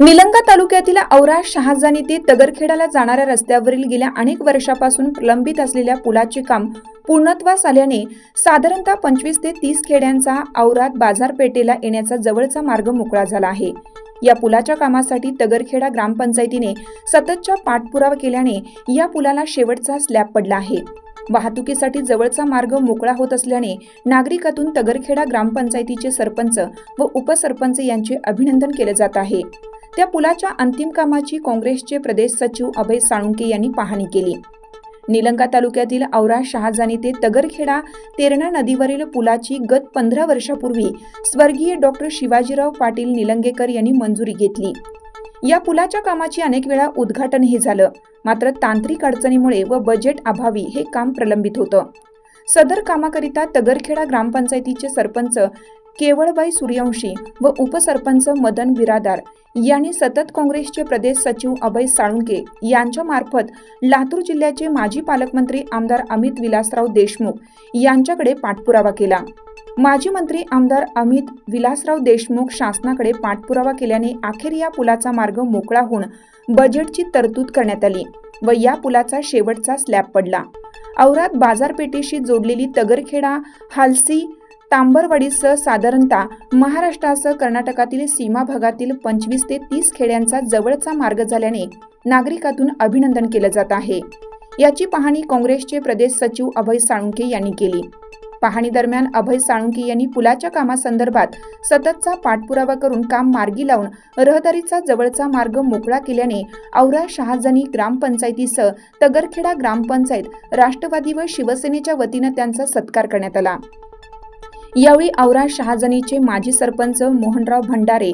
निलंगा तालुक्यातील औरा शहाजानी ते तगरखेडाला जाणाऱ्या रस्त्यावरील गेल्या अनेक वर्षापासून प्रलंबित असलेल्या पुलाचे काम पूर्णत्वास आल्याने साधारणतः पंचवीस ते तीस खेड्यांचा औरात बाजारपेठेला येण्याचा जवळचा मार्ग मोकळा झाला आहे. या पुलाच्या कामासाठी तगरखेडा ग्रामपंचायतीने सततच्या पाठपुरावा केल्याने या पुलाला शेवटचा स्लॅब पडला आहे. वाहतुकीसाठी जवळचा मार्ग मोकळा होत असल्याने नागरिकातून तगरखेडा ग्रामपंचायतीचे सरपंच व उपसरपंच यांचे अभिनंदन केले जात आहे. त्या पुलाच्या अंतिम कामाची काँग्रेसचे प्रदेश सचिव अभय साळुंके यांनी पाहणी केली. निलंगा तालुक्यातील औरा शहाजानी ते तगरखेडा तेरणा नदीवरील पुलाची गत पंधरा वर्षापूर्वी स्वर्गीय डॉक्टर शिवाजीराव पाटील निलंगेकर यांनी मंजुरी घेतली. या पुलाच्या कामाची अनेक वेळा उद्घाटनही झालं. मात्र तांत्रिक अडचणीमुळे व बजेट अभावी हे काम प्रलंबित होतं. सदर कामाकरिता तगरखेडा ग्रामपंचायतीचे सरपंच केवळबाई सूर्यवंशी व उपसरपंच मदन बिरादार यांनी सतत काँग्रेसचे प्रदेश सचिव अभय साळुंके यांच्या मार्फत लातूर जिल्ह्याचे माजी पालकमंत्री आमदार अमित विलासराव देशमुख यांच्याकडे पाठपुरावा केला. माजी मंत्री आमदार अमित विलासराव देशमुख शासनाकडे पाठपुरावा केल्याने अखेर या पुलाचा मार्ग मोकळा होऊन बजेटची तरतूद करण्यात आली व या पुलाचा शेवटचा स्लॅब पडला. औरात बाजारपेठेशी जोडलेली तगरखेडा हालसी तांबरवाडीसह साधारणतः महाराष्ट्रासह कर्नाटकातील सीमा भागातील पंचवीस ते तीस खेड्यांचा जवळचा मार्ग झाल्याने नागरिकातून अभिनंदन केलं जात आहे. याची पाहणी काँग्रेसचे प्रदेश सचिव अभय साळुंके यांनी केली. पाहणी दरम्यान अभय साळुंके यांनी पुलाच्या कामासंदर्भात सततचा पाठपुरावा करून काम मार्गी लावून रहदारीचा जवळचा मार्ग मोकळा केल्याने औरा शहाजनी ग्रामपंचायतीसह तगरखेडा ग्रामपंचायत राष्ट्रवादी व शिवसेनेच्या वतीनं त्यांचा सत्कार करण्यात आला. यावेळी औरा शहाजनीचे माजी सरपंच मोहनराव भंडारे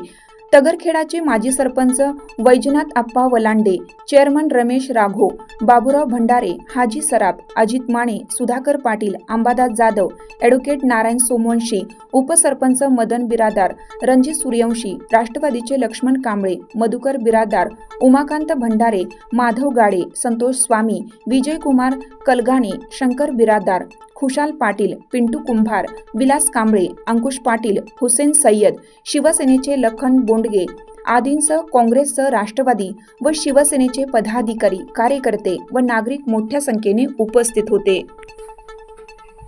तगरखेडाचे माजी सरपंच वैजनाथ आप्पा वलांडे चेअरमन रमेश राघो बाबुराव भंडारे हाजी सराफ अजित माने सुधाकर पाटील अंबादास जाधव ॲडव्होकेट नारायण सोमवंशी उपसरपंच मदन बिरादार रणजित सूर्यवंशी राष्ट्रवादीचे लक्ष्मण कांबळे मधुकर बिरादार उमाकांत भंडारे माधव गाडे संतोष स्वामी विजयकुमार कलगाणे शंकर बिरादार खुशाल पाटील पिंटू कुंभार विलास कांबळे अंकुश पाटील हुसेन सय्यद शिवसेनेचे लखन बोंडगे आदींसह काँग्रेससह राष्ट्रवादी व शिवसेनेचे पदाधिकारी कार्यकर्ते व नागरिक मोठ्या संख्येने उपस्थित होते.